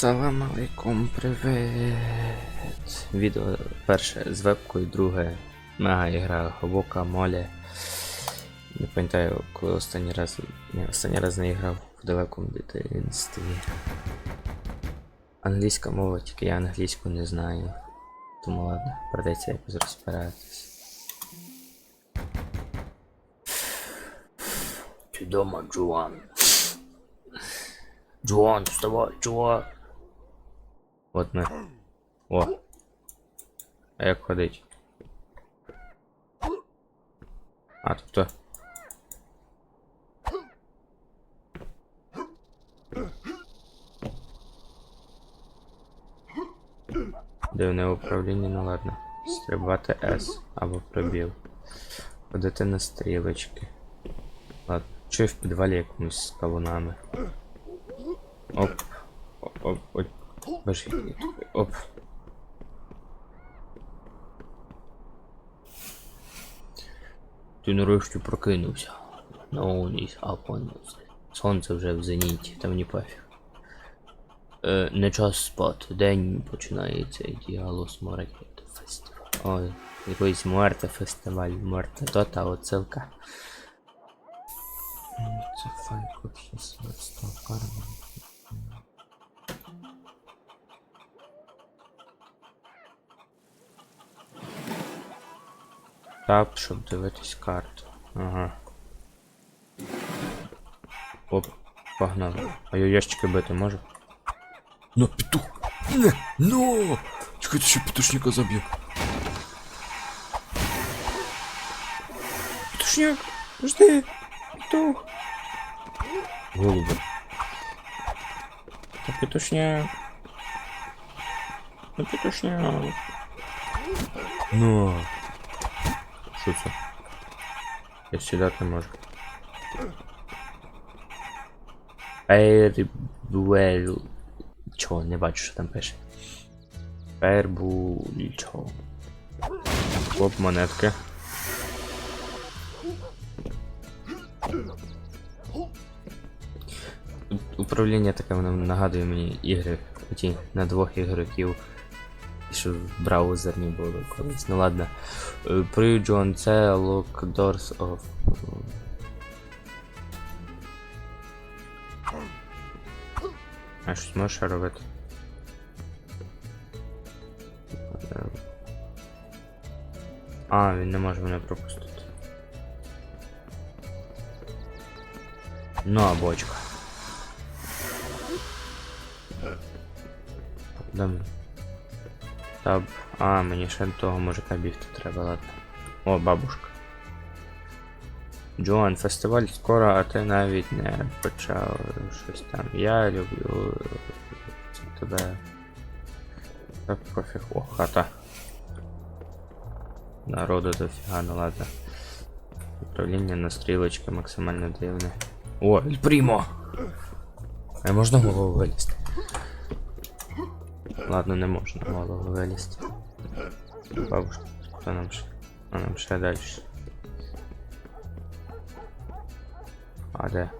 Салам алейкум, привіт. Відео перше з вебкою, друге мега ігра глибока, молі. Не пам'ятаю, коли останній раз. Ні, останній раз не грав в далекому дитинстві. Англійська мова, тільки я англійську не знаю. Тому ладно, придеться якось розбиратись. Ти дома, Джоан. Джоан, вставай, Джоан. От ми. О. А як ходить? А, тут хто? Дивне управління, ну ладно. Стрибати S або пробіл. Ходити на стрілочки. Ладно. Чи в підвалі якомусь з кавунами. Оп. Оп, оп, оп. Боже. Оп. Ти нарешті прокинувся. Ну, ні, а. Сонце вже в зеніті, та мені пофіг. Е, не час спати. День починається діалог Моракет фестиваль. Ой, якийсь Муерте фестиваль, Муерте Дота, оцилка. Це файл код 16 карма. Тап, щоб дивитись карту. Ага. Оп, погнали. А я ящики бити можу? На петух! Не! Ну! Чекайте, ще петушника заб'ю. Петушняк, жди, петух. Голуби. Та петушняк. Та петушняк. Ну. Що? Я сідати не можу. Пербуель. Чого, не бачу, що там пише. Пербульчо. Оп, монетки. Управління таке воно нагадує мені ігри ті на двох ігроків. Що в браузерні були колись. Ну ладно. Е, При це Lock Doors of. А щось можеш робити? А, він не може мене пропустити. Ну, а бочка. Ми? Таб. А, мені ще того мужика бігти треба, ладно. О, бабушка. Джоан, фестиваль скоро, а ти навіть не почав щось там. Я люблю тебе. Так пофіг. О, хата. Народу дофіга, ну ладно. Управління на стрілочки максимально дивне. О, Ель Прімо! А можна голову вилізти? Ладно, не можна голову вилізти. Бабушка, хто нам ще? А нам ще далі. А де?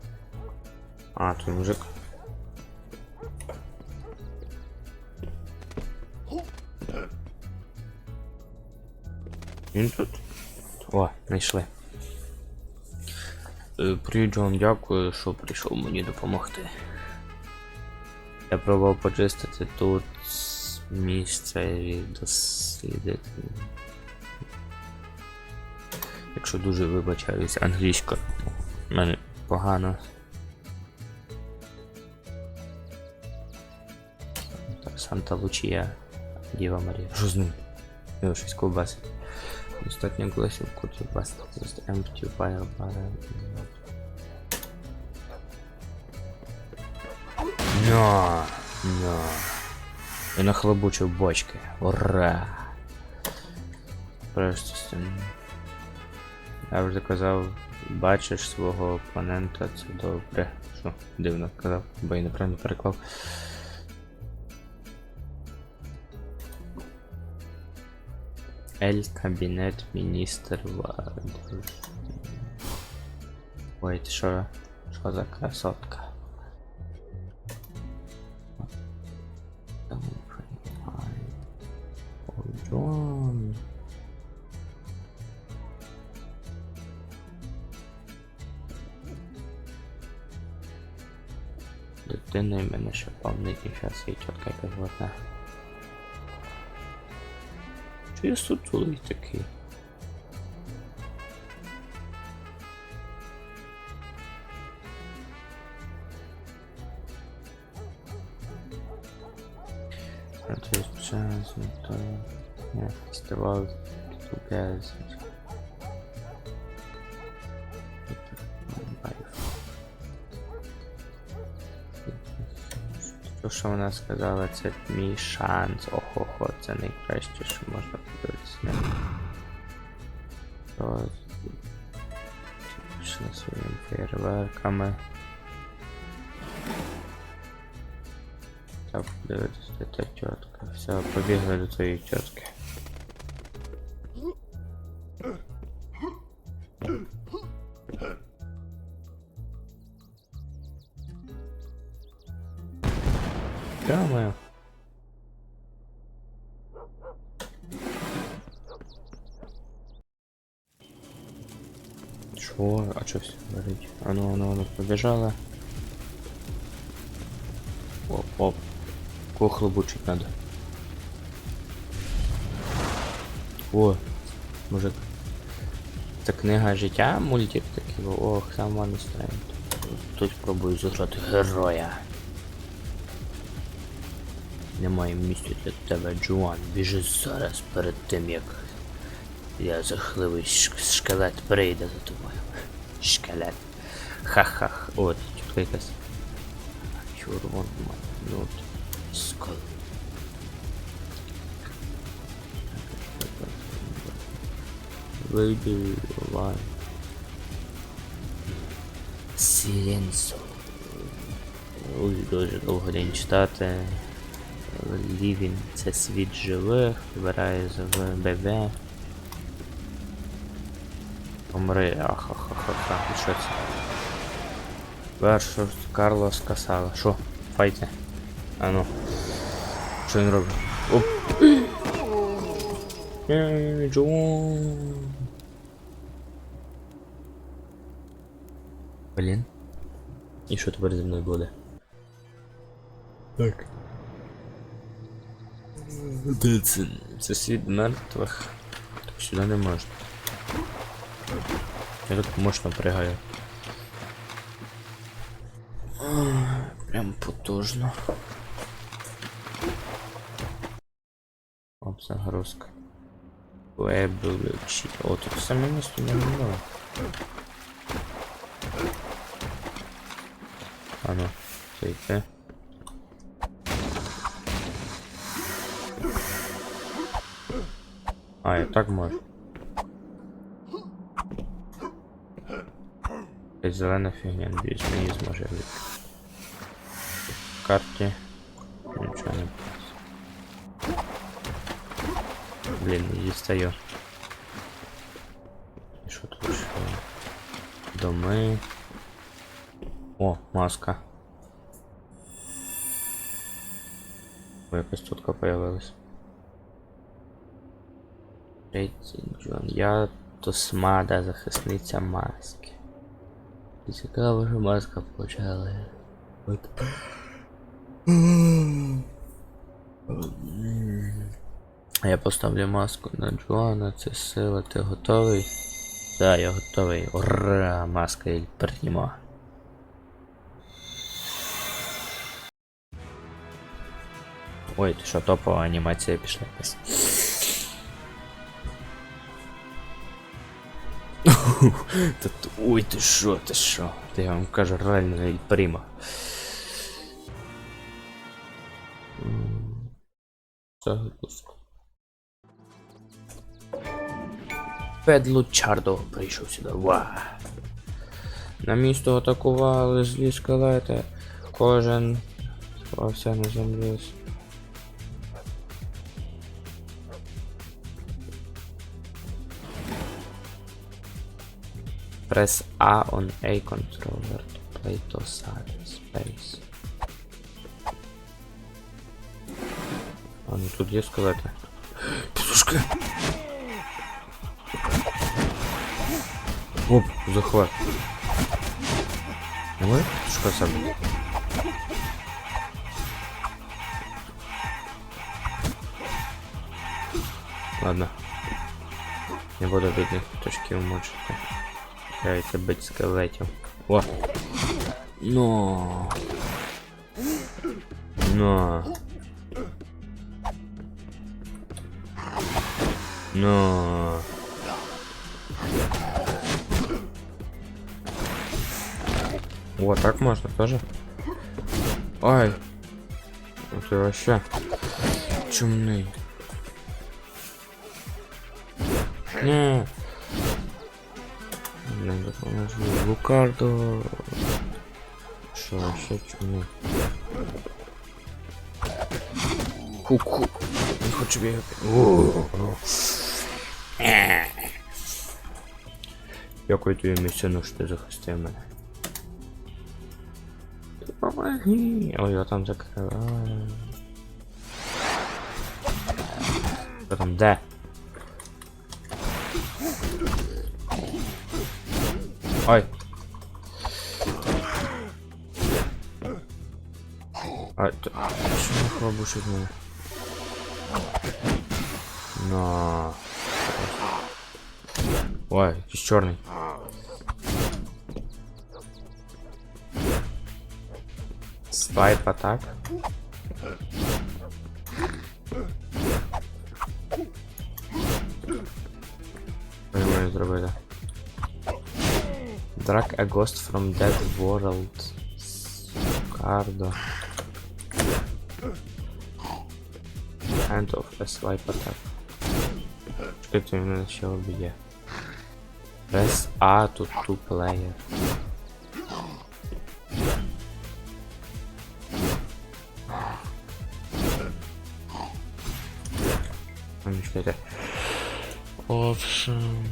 А, тут мужик. Він тут. О, знайшли. Е, Привіт, Джон, дякую, що прийшов мені допомогти. Я пробував почистити тут місце і дослідити. Якщо дуже вибачаюсь англійською. У мене погано. Так, Санта Лучія, Діва Марія. Що з ним? Його щось ковбасить. Достатньо голосів кутів just empty file file. Ня, ня. Я нахлобучив бочки. Ура! Просто з. Я вже казав, бачиш свого опонента, це добре. Що, дивно казав, бо я неправильно переклав. Ель кабінет міністр влади. Ой, ти що? Що за красотка? Дитиною мене ще повнить час є тітка якась ватна. Чи я сутулий такий? Есть час, то... Не, фестиваль, тут То, що вона сказала, це мій шанс. Охо-хо, це найкраще, що можна подивитися. То... Пішли своїми фейерверками. Так, подивитися, та тітка. Все, побігли до твоєї тітки. Чего? А что все? А ну, а а ну, побежала. Оп, оп. Кого хлобучить надо? О, мужик. Це книга життя, мультик такий. Ох, сама не. Тут спробую зіграти героя. Немає місця для тебе, Джоан. Біжи зараз перед тим, як я захливий шк- шкелет прийде за тобою. Шкелет. Ха-ха. От, чутка якась. Чурвон, ну, скол. Вийди, лай. Сіленсо. Ой, дуже довго день читати. Лівін це світ живих, вибирає з ББ. Помри, ахахахаха, і що це? Вершус Карлос Касала. Що? Файте. А ну. Що він робить? Оп. Ей, Джон. Блін. І що тепер зі мною буде? Так. Де це? Це світ мертвих. Так сюди не можна. Я тут мощно пригаю. Прям потужно. Оп, загрузка. Вебучі. О, тут саме місто не було. А ну, це. А, я так можу. Якась зелена фігня, надіюсь, мені зможе від карті. Нічого не Блін, не дістаю. І що тут ще? Доми. О, маска. О, якась тутка появилась. Третій Джон. Я Тосмада, захисниця маски. І цікаво, що маска почала. От. Я поставлю маску на Джоана, це сила, ти готовий? Так, я готовий. Ура, маска і приймо. Ой, ти що, топова анімація пішла Та ой, ти що, ти що? Ти я вам кажу, реально Ель Прімо. М, Загрузка. Педлучардо прийшов сюди. Ва. На місто атакували злі скелети. Кожен сховався на землі. Press A on A controller to play to side space. А ну тут є скелети. Петушка. Оп, захват. Ой, що саме? Ладно. Не буду бідних пташків мучити. Грається бить скелетів. О! Но. Но. Но. О, так можно тоже? Ай. Ты вообще чумный. Не. Допоможу. Лукардо. Що, вообще чумний. Хук-хук. Не хочу бігати. Дякую тобі місцину, що ти захистив мене. Помоги. Ой, я там закриваю. Що там, де? Ой. Ай, то... Що не хлопушить мене? На. Ой, якийсь чорний. Свайп атак. Що я маю зробити? Drag a ghost from that world. Cardo. End of a swipe attack. 15 minutes shall be yeah. Press A to two player. Option.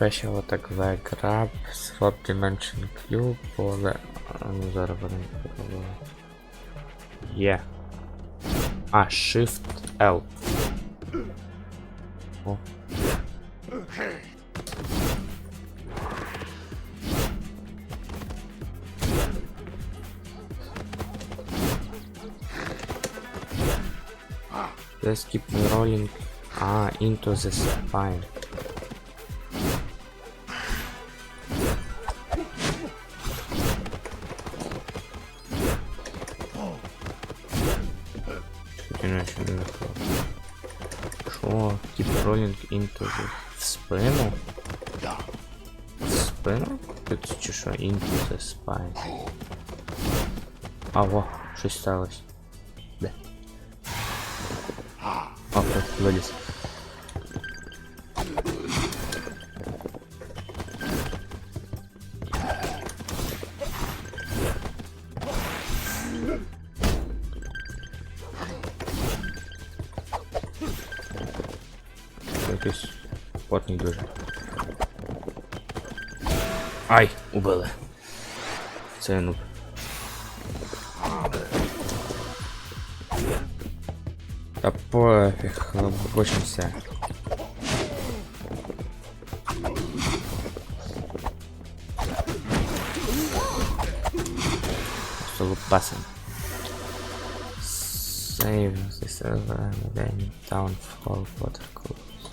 Special attack the grab, swap dimension cube, поле. А, ну зараз будемо пробувати. Є. А, Shift L. О. Let's keep rolling. Ah, into the spine. The... В спину? В спину? Тут чи що? Into the spine. А, во, щось сталося. Де? А, тут виліз. Ай, убили. Це нуб. Та пофіг, лобочимся. Просто лупасим. Save the server and then down for water close.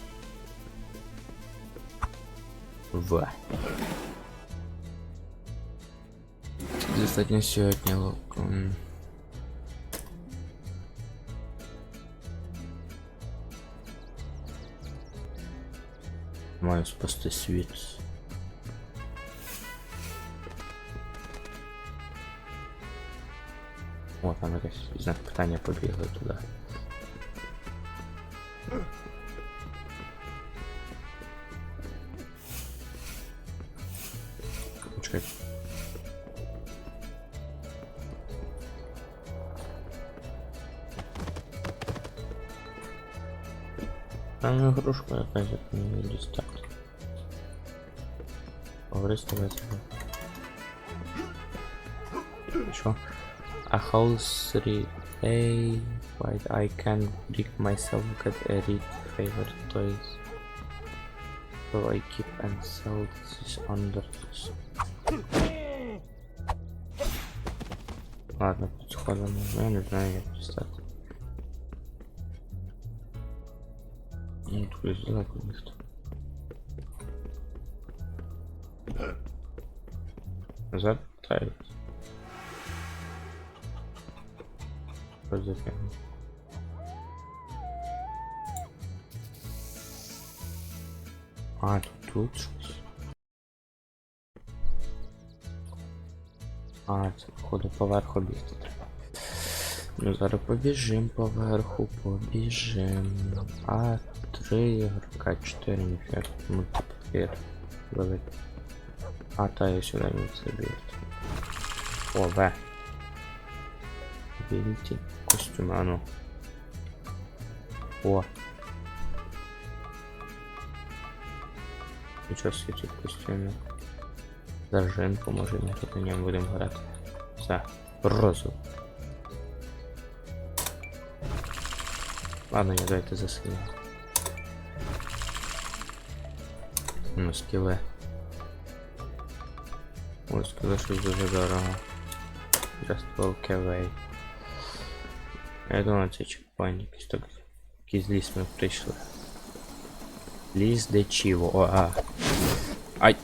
В. Достатньо сьогодні лук. м. Маю спасти світ. О, там якась знак питання побігли туди. Чекай. Там игрушка якась як мені дістати. Поговори з тобою. Що? A whole three day Why I can brick myself get a read favorite toys. So I keep and sell this under this. Ладно, тут сходимо. Ну, Я не знаю, як пристати. Ну, тут ось далеко ніхто. Запитають. Що за фігня? А, тут, тут щось. А, це походу поверху бігти треба. Ну зараз побіжим поверху, побіжим. А, ігрока, чотири ніфіг. Мультиплеєр. Великий. А, та я сюди не бігти. О, В. Вільті костюми, а ну. О. Нічого тут костюми. Зажимку, може ми тут на ньому будемо грати. Все, розу. Ладно, не дайте засилю. Ну, скіле. Ось скіле щось дуже дорого. Just walk away. Я думаю, це чекпоінт якийсь так. Якийсь ліс ми прийшли. Ліс де чіво. О, а. Ай.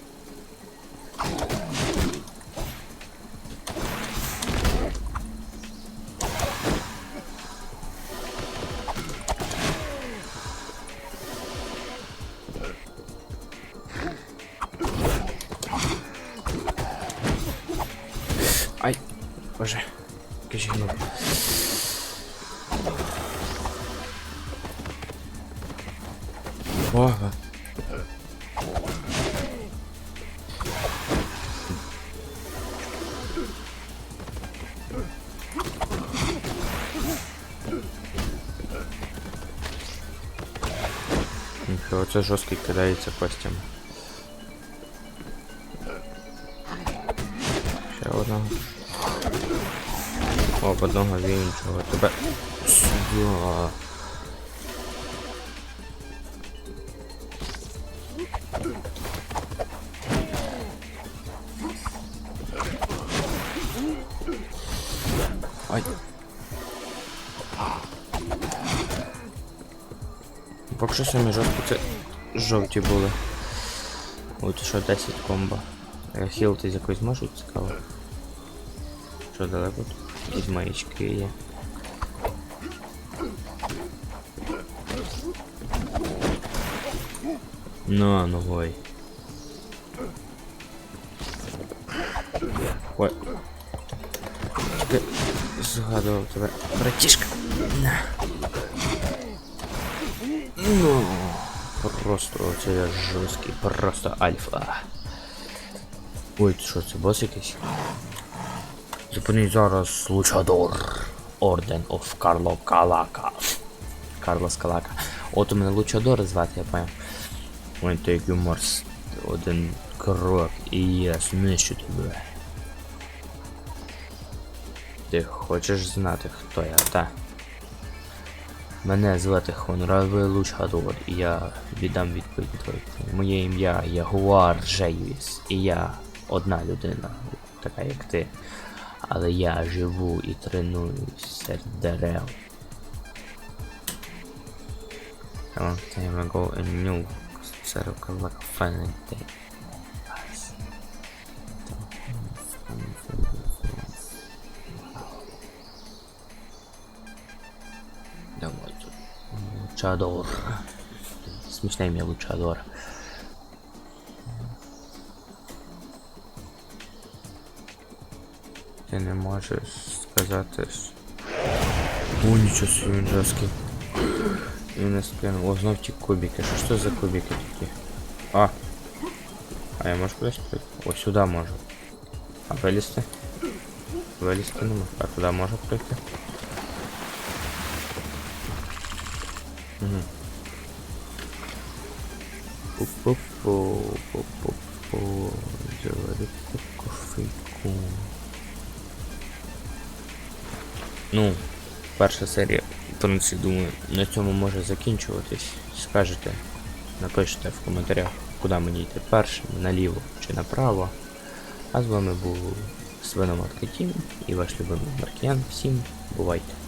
Нічого, це жорсткий кидається костями. Ще одного. О, одного з. Тебе. Сюди. Поки що самі жовті це жовті були. От що 10 комбо. Хілти з якоїсь можуть цікаво. Що далеко тут? Якісь маячки є. Ну, ну ой. Ой. Ти згадував тебе. Братішка. На. Ну. Просто це я жорсткий, просто альфа. Ой, що це бос якийсь? Зупиніть зараз Лучадор. Орден оф Карло Калака. Карлос Калака. От у мене Лучадор звати, я поняв. Ой, той юмор с- один крок і я знищу тебе. Ти хочеш знати, хто я, та? Мене звати Хонраве Лучадор, і я віддам відповідь. Моє ім'я Ягуар Джейвіс, і я одна людина, така як ти. Але я живу і тренуюсь серед дерев. A long time ago, a new circle like a funny day. Лучадор. Смешное имя Лучадор. Ти не можеш сказати. с- О, нічого собі він жорсткий. Він не скинув. О, знов ті кубики. Що ж це за кубики такі? А. А я можу кудись прийти? О, сюди можу. А вилізти? Вилізти не можу. А туди можу прийти? Пу-пу-пу, пу-пу-пу. Заварити кофейку. Ну, перша серія, в принципі, думаю, на цьому може закінчуватись. Скажете, напишете в коментарях, куди мені йти першим, наліво чи направо. А з вами був Свиноматка Тім і ваш любимий Маркіян. Всім бувайте!